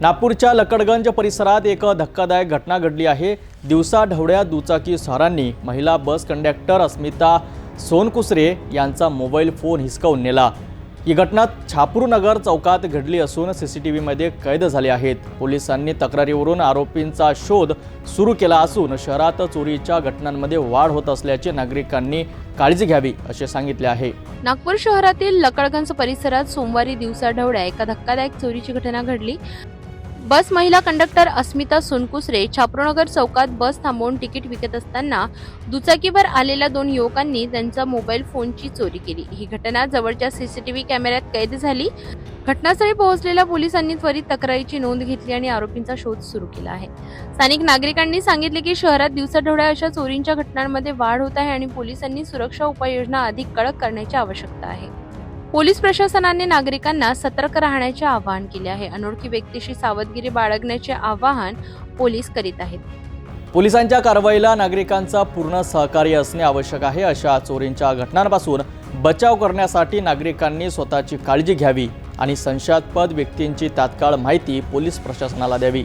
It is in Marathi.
नागपूरच्या लकडगंज परिसरात एक धक्कादायक घटना घडली आहे. दिवसा ढवळ्या दुचाकी स्वारांनी महिला बस कंडक्टर अस्मिता सोनकुसरे यांचा मोबाईल फोन हिसकावून नेला. ही घटना छापूरनगर चौकात घडली असून सी सी टी व्हीमध्ये कैद झाले आहेत. पोलिसांनी तक्रारीवरून आरोपींचा शोध सुरू केला असून शहरात चोरीच्या घटनांमध्ये वाढ होत असल्याचे नागरिकांनी काळजी घ्यावी असे सांगितले आहे. नागपूर शहरातील लकडगंज परिसरात सोमवारी दिवसाढवळ्या एका धक्कादायक चोरीची घटना घडली. बस महिला कंडक्टर अस्मिता सोनकुसरे छाप्रोनगर चौकात बस थांबवून तिकीट विकत असताना दुचाकीवर आलेल्या दोन युवकांनी त्यांचा मोबाईल फोनची चोरी केली. ही घटना जवळच्या सीसीटीव्ही कॅमेऱ्यात कैद झाली. घटनास्थळी पोहोचलेल्या पोलिसांनी त्वरित तक्रारीची नोंद घेतली आणि आरोपींचा शोध सुरू केला आहे. स्थानिक नागरिकांनी सांगितले की शहरात दिवसाढवळ्या अशा चोरींच्या घटनांमध्ये वाढ होत आहे आणि पोलिसांनी सुरक्षा उपाययोजना अधिक कडक करण्याची आवश्यकता आहे. पोलीस प्रशासनाने नागरिकांना सतर्क राहण्याचे आवाहन केले आहे. अनोळखी व्यक्तीशी सावधगिरी बाळगण्याचे आवाहन पोलीस करीत आहेत. पोलिसांच्या कारवाईला नागरिकांचा पूर्ण सहकार्य असणे आवश्यक आहे. अशा चोरींच्या घटनांपासून बचाव करण्यासाठी नागरिकांनी स्वतःची काळजी घ्यावी आणि संशयास्पद व्यक्तींची तात्काळ माहिती पोलीस प्रशासनाला द्यावी.